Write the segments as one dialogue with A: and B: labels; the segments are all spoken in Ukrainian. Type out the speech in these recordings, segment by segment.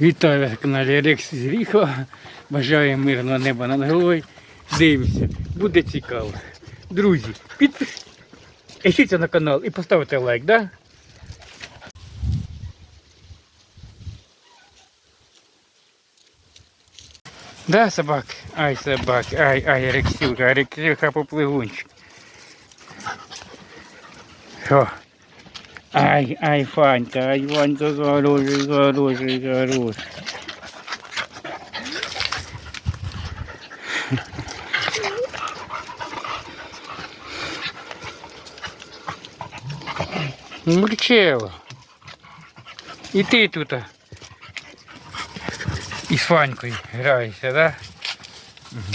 A: Вітаю вас на каналі Рекс з Ріхова. Бажаю мирного неба над головою. Дивимося, буде цікаво. Друзі, підпишіться на канал і поставте лайк, да? Да, собак? Ай, собак, ай, ай, Рексюха, Рексюха поплигунчик. Що? Ай, ай, Фанька, ай, Фанька, хороший, хороший, хороший. Мурчело. І ти тут із Фанькою граєшся, да?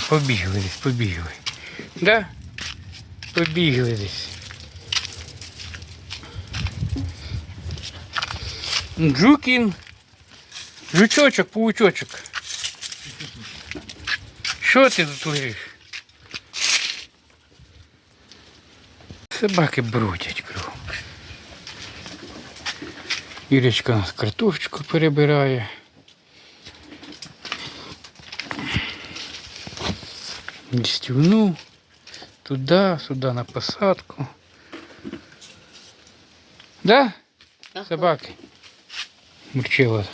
A: Побігли десь, побігли. Да? Побігли десь. Джукін. Жучочок, паучочок. Що ти тут лежиш? Собаки бродять кругом. Ірочка нас картошечку перебирає. Дістівну. Туди, сюди на посадку. Да? Собаки. Мурчила.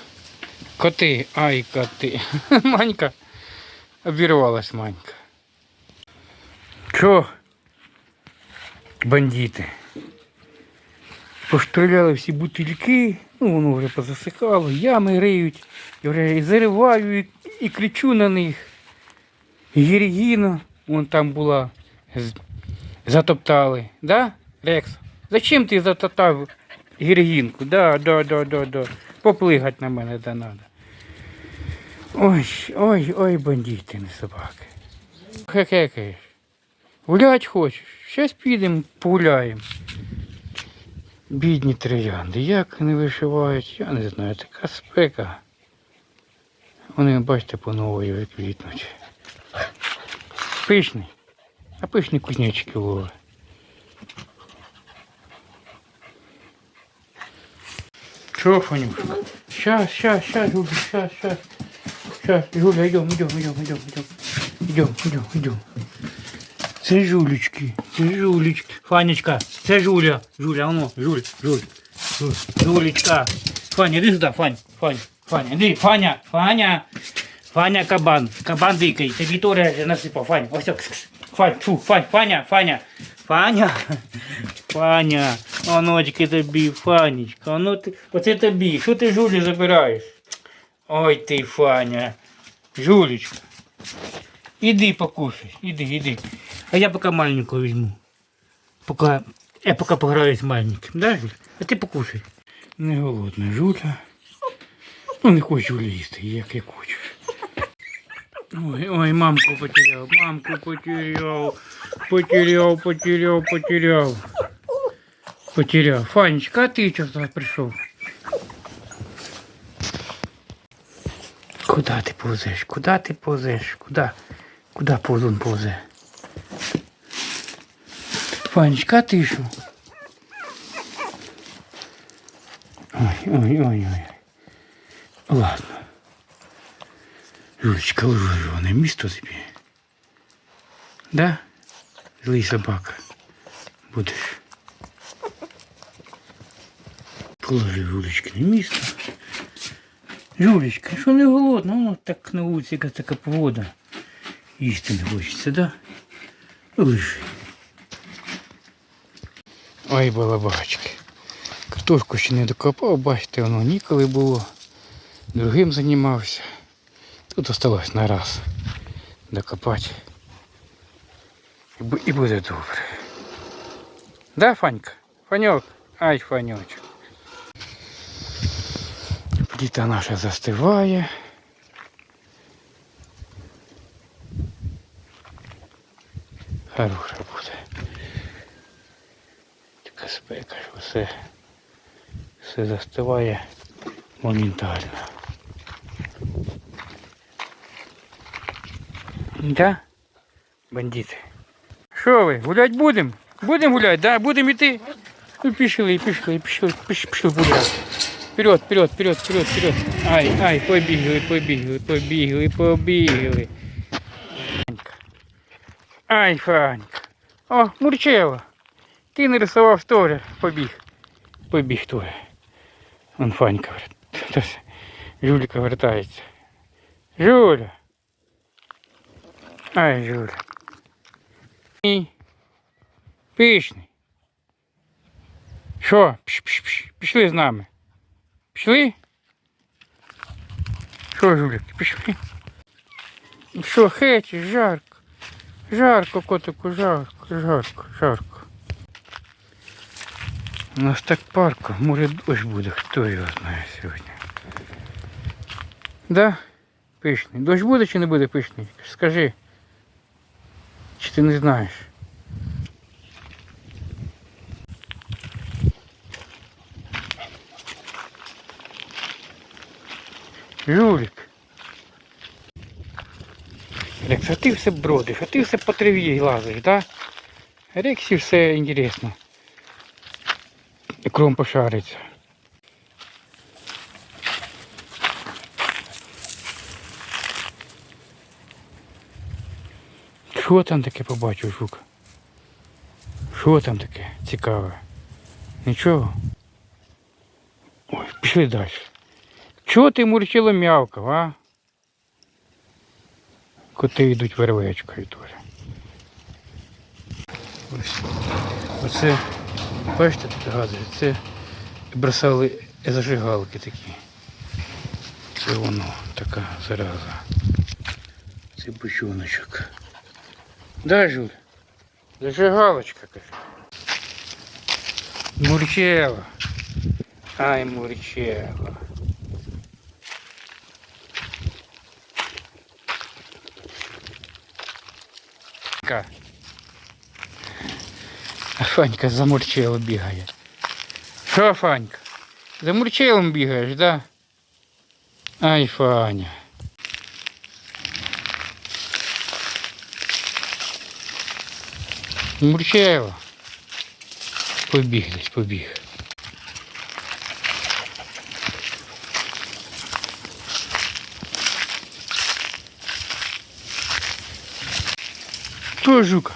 A: Коти, ай, коти. Манька. Обірвалась Манька. Чо? Бандити. Постріляли всі бутильки, ну воно вже позасихало, ями риють, я вже і зариваю і, і кричу на них. Гіргіна, вон там була, затоптали. Да, Рекс? Зачем ти затоптав гіргінку? Да, да, да, да, да. Поплигать на мене да надо. Ой, ой, ой, бандити, не собаки. Хекекаєш. Гулять хочеш? Щас підемо погуляємо. Бідні троянди, як вони вишивають, я не знаю, така спека. Вони, бачите, по нової виквітнуть. Пишний. А пишні кузнечики лови. Чого, Фанюшка? Щас, щас, щас, Юля, щас, щас. Щас, Юля, идем, идем, идем, идем, идем. Идем, идем, идем. Це жулечки, це жулечки. Фанечка, це Жуля. Жуля, воно, Жуль, Жуль, Жуль, Жулечка. Фаня, іди сюди, Фань, Фань, Фаня, іди, Фаня, Фаня. Фаня кабан, кабан дикий, тобі теж насипав, Фань, ось так. Фань, фу, Фань, Фаня, Фаня, Фаня, Фаня, Оночки тобі, Фанечка, ну ти, оце тобі, що ти Жулі забираєш? Ой ти, Фаня, Жулечка. Іди покушай, іди, іди. А я поки маленького візьму. Поки, я поки пограюсь з маленьким, да? А ти покушай. Не голодна Жуля. Ну, не хочу Жуля як я хочу. Ой, ой, мамку потеряв, мамку потеряв, потеряв, потеряв, потеряв. Потеряв. Фанечка, а чого сюди прийшов? Куда ти повзеш? Куда ти повзеш? Куда? Куда повзун повзе? Фанечка, а ти що? Ой, ой, ой, ой. Ладно. Юлечка, лужане місто тобі. Да? Злий собака. Будеш. Положи Юлечки на місто. Юлечка, що не голодна? Ну, так на вулиці якась така погода. Їсти не хочеться, да? Лежи. Ой, балабачки. Картошку ще не докопав, бачите, воно ніколи було. Другим займався. Тут осталось на раз докопати. І буде добре. Да, Фанька? Фаньок? Ай, Фаньочок. Діта наша застиває. Хороша буде. Така спека, що все, все застиває моментально. Да? Бандити. Що ви, гулять будемо? Будемо гуляти, да? Будемо йти? Ну пішли, пішли, пішли, пішли, пішли гуляти. Вперед, вперед, вперед, вперед, вперед. Ай, ай, побігли, побігли, побігли, побігли. Фанька. Ай, Фанька. О, Мурчева. Ти не рисував сторі. Побіг. Побіг твоє. Вон Фанька. вер- Тось Жуліка вертається. Жуля. Ай, Жуля. І. Пишний. Що? Пш, пш, пш. Пішли з нами. Пішли? Що, Жулік, пішли? Що, хечі, жарко. Жарко, котику, жарко, жарко, жарко. У нас так парко, може дощ буде, хто його знає сьогодні. Да? Пишний. Дощ буде чи не буде пишний? Скажи. Чи ти не знаєш? Жулік. Рекс, а ти все бродиш, а ти все по траві лазиш, да? Рексі все інтересно. І кром пошариться. Що там таке побачив, жук? Що там таке цікаве? Нічого. Ой, пішли далі. Чого ти мурчило м'явкав, а? Коти йдуть вервечкою теж. Ось. Оце, бачите, тут гази, це бросали зажигалки такі. Це воно, така зараза. Це бучоночок. Да, Жуль? Зажигалочка, каже. Мурчела. Ай, мурчела. Фанька. А Фанька за мурчелом бігає. Що, Фанька? За мурчелом бігаєш, да? Ай, Фаня. Мурчело. Побіг десь, побіг. Що, жука?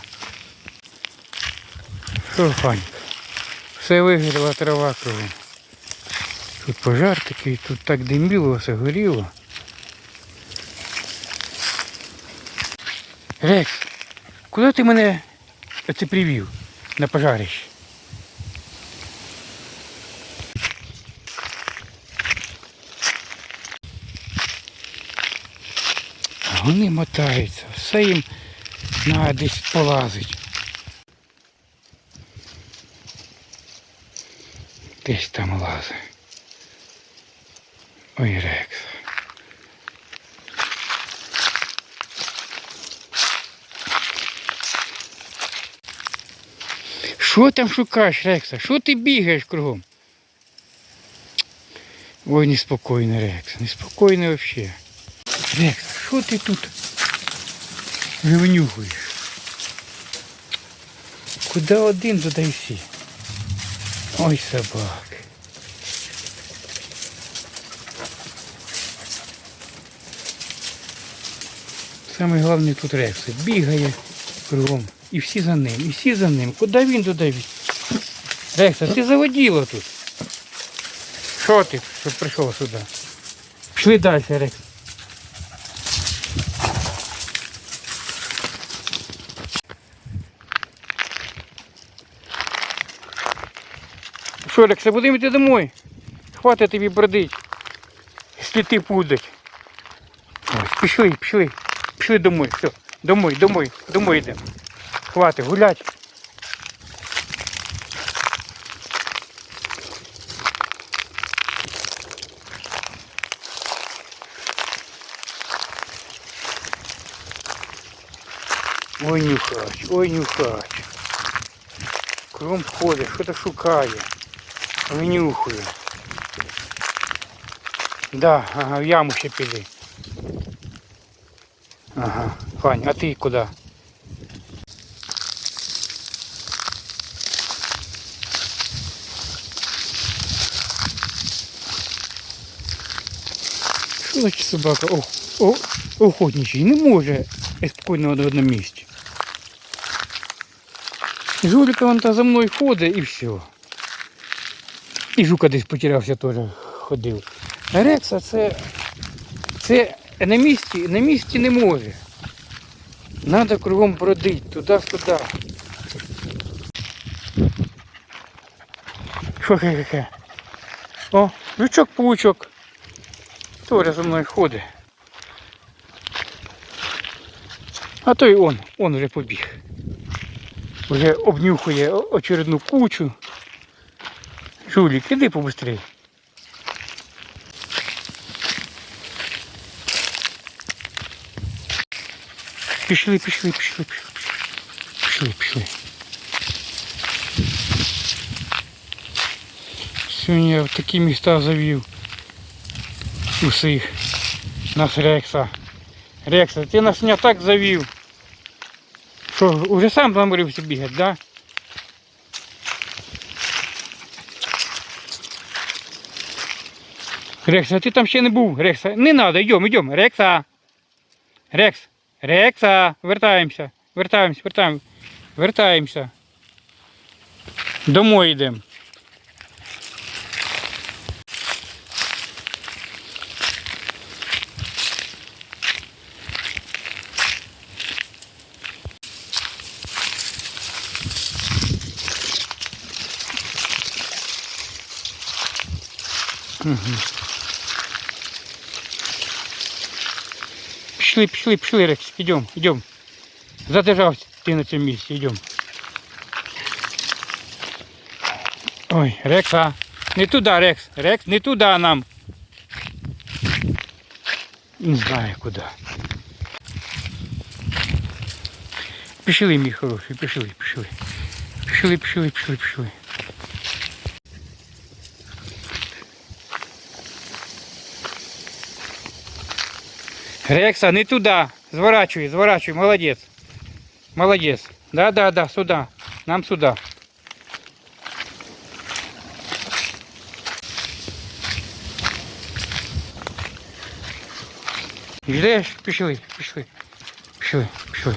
A: Фанька? Все вигоріла трава кругом. Тут пожар такий, тут так диміло, все горіло. Рекс, куди ти мене оце привів на пожарище? Вони мотаються, все їм треба десь полазить. Десь там лазить. Ой, Рекс. Що там шукаєш, Рекса? Що ти бігаєш кругом? Ой, неспокійно, Рекс, неспокійно взагалі. Рекс, що ти тут вивнюхуєш? Куди один, туди й всі. Ой, собаки. Саме головне тут Рекс. Бігає кругом. І всі за ним, і всі за ним. Куди він, туди. Рекса, ти заводіло тут. Що ти, що прийшов сюди? Пішли далі, Рекс. Що, Рекса, будемо йти домой? Хватить тобі бродить. Сліти пудать. Ой, пішли, пішли. Пішли домой. Все. Домой, домой, домой йдемо. Хватить, гулять. Ой, нюхач, ой, нюхач. Кругом ходить, що то шукає. Винюхує. Да, ага, в яму ще піди. Ага, Фань, а ти куди? Наче собака о, о, охотничий. Не може спокійно на одному місці. Жулика вон та за мною ходить і все. І жука десь потерявся теж ходив. Рекса це, це на місці, на місці не може. Надо кругом бродити, туди-сюди. Що хе-хе-хе? О, жучок паучок Тоже за мною ходить. А той он, он вже побіг. Вже обнюхує очередну кучу. Жулік, іди побыстрей. Пішли, пішли, пішли, пішли. Пішли, пішли. Сьогодні я в такі міста завів. Усіх. Нас Рекса. Рекса, ти нас не так завів. Що, уже сам заморився бігати, да? Рекса, ти там ще не був. Рекса, не треба, йдемо, йдемо. Рекса. Рекс. Рекса. Вертаємося. Вертаємося, вертаємося. Вертаємося. Домой йдемо. Пішли, пішли, пішли, Рекс, йдемо, йдемо. Задержався ти на цьому місці, йдемо. Ой, Рекса. Не туди, Рекс. Рекс, не туди нам. Не знаю куди. Пішли, мій хороший, пішли, пішли. Пішли, пішли, пішли, пішли. Рекса, не туда. Зворачивай, зворачивай. Молодец. Молодец. Да, да, да, сюда. Нам сюда. Йдеш, пішли, пішли. Пішли, пішли.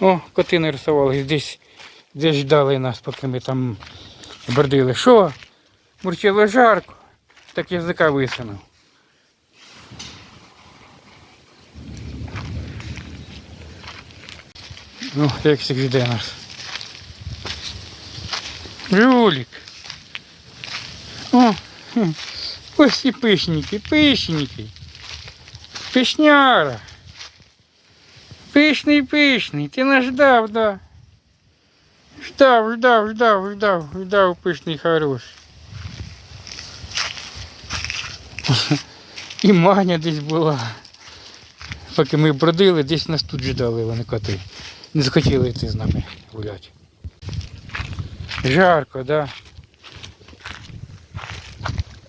A: О, коти нарисували. Десь, десь ждали нас, поки ми там бродили. Що? Мурчило жарко, так язика висунув. Ну, як завжди нас. Жулік. О, хм, ось і пишники, пишники. Пишняра. Пишний, пишний, ти нас ждав, да. Ждав, ждав, ждав, ждав, ждав, пишний хороший. І Маня десь була. Поки ми бродили, десь нас тут ждали вони коти. Не захотіли йти з нами гуляти. Жарко, да?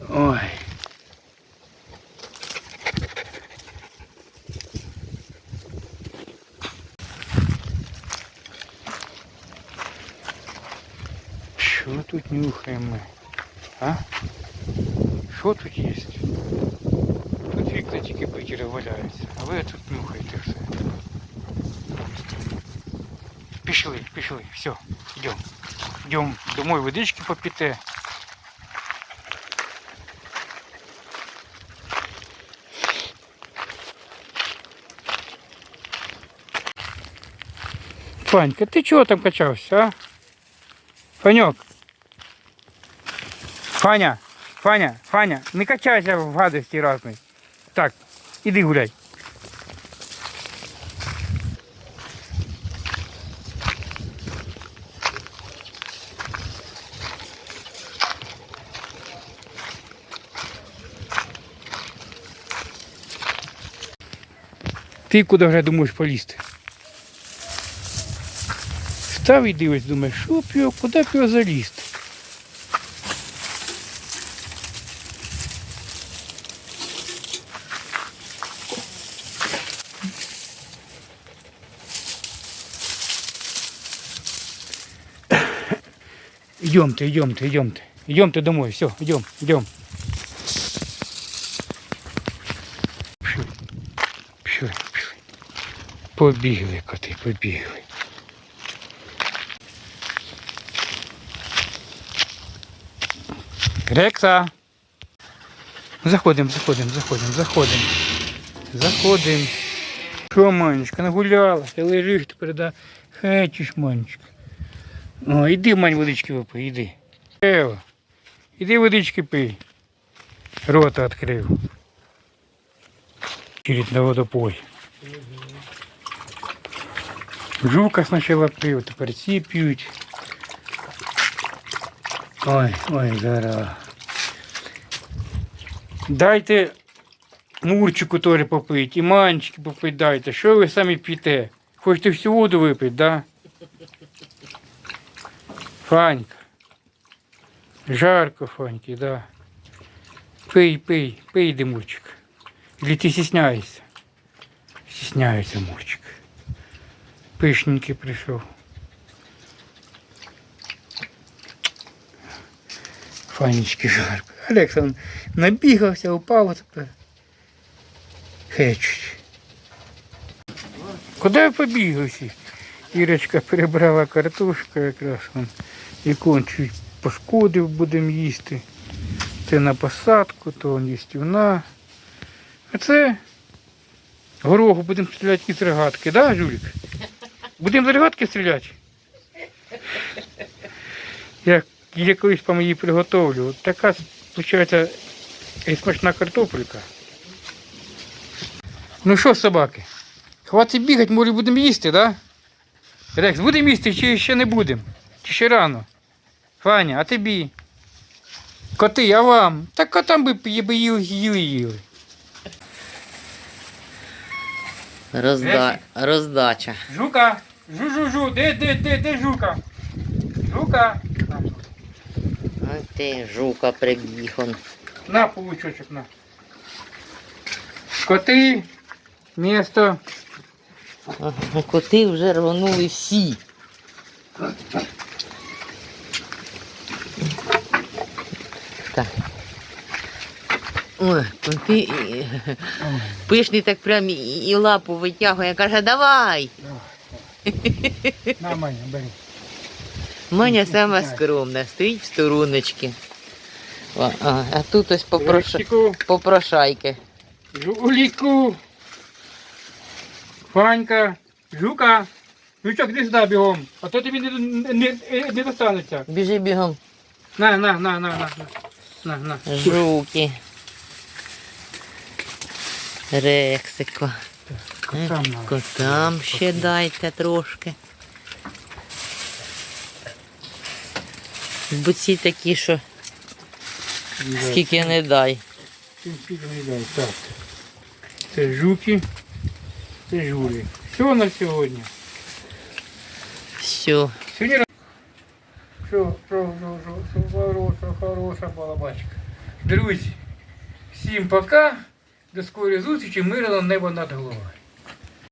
A: Ой. Що тут нюхаємо? А? Що тут є? Тут вікна тільки биті валяються, а ви тут нюхаєте все. Пішли, пішли, все, йдемо. Йдемо домой водички попіти. Фанька, ти чого там качався, а? Фаньок. Фаня, Фаня, Фаня, не качайся в гадості разної. Так, іди гуляй. Ти куди вже думаєш полізти? Став і дивись, думаєш, що б його, куди б його залізти? Идемте, идемте, идемте. Идемте домой, все, идем, идем. Пішли, пішли, пішли. Побігли, коти, побігли. Рекса. Заходимо, заходимо, заходимо, заходимо. Заходимо. Що, Манечка, нагуляла? Ти лежиш тепер, да? Хечиш, Манечка. О, іди, Мань, водички випий, іди. Ева, іди водички пий. Рота відкрив. Через на водопой. Жука спочатку пив, тепер ці п'ють. Ой, ой, зараз. Дайте Мурчику теж попити, і манчики попити дайте. Що ви самі п'єте? Хочете всю воду випити, да? Фанька. Жарко, Фаньки, да. Пий, пий, пий, Димурчик. Или ти стісняєшся? Стісняється Мурчик. Пишненький прийшов. Фанечки жарко. Олекса он набігався, упав тепер. Хечуть. Куди побігли всі? Ірочка перебрала картошку якраз вон, і кончуть пошкодив, будемо їсти. Це на посадку, то вон їстівна. А це гороху будемо стріляти із рогатки, да, Жулік? Будемо з рогатки стріляти? Я, я колись по її приготовлю. Така, виходить, смачна картопелька. Ну що, собаки? Хватить бігати, може будемо їсти, да? Рекс, будемо їсти чи ще не будемо? Чи ще рано? Фаня, а тобі? Коти, а вам? Так котам би їли, їли, їли.
B: Розда... Роздача.
A: Жука, жу-жу-жу, де, де, де, де жука? Жука.
B: Ой ти, жука прибіг он.
A: На, паучочок, на. Коти, місто.
B: Коти вже рванули всі. Так. Ой, коти пишний так прям і, лапу витягує, каже, давай.
A: На, Маня, бери.
B: Маня сама скромна, стоїть в стороночці. А, а тут ось попрошайки.
A: Жуліку. Фанька, жука. Жучок, іди сюди бігом, а то тобі не, не, не, не достанеться.
B: Біжи бігом.
A: На, на, на, на, на, на. На, на.
B: Жуки. Рексико.
A: Котам надо.
B: Котам ще дайте трошки. Бо ці такі, що скільки не дай.
A: Скільки не дай, Так. Це жуки, це жулі. Все на сьогодні.
B: Все.
A: Сьогодні ра- що, що, що, що, що хороша, хороша балабачка. Друзі, всім пока. До скорої зустрічі, мирного неба над головою.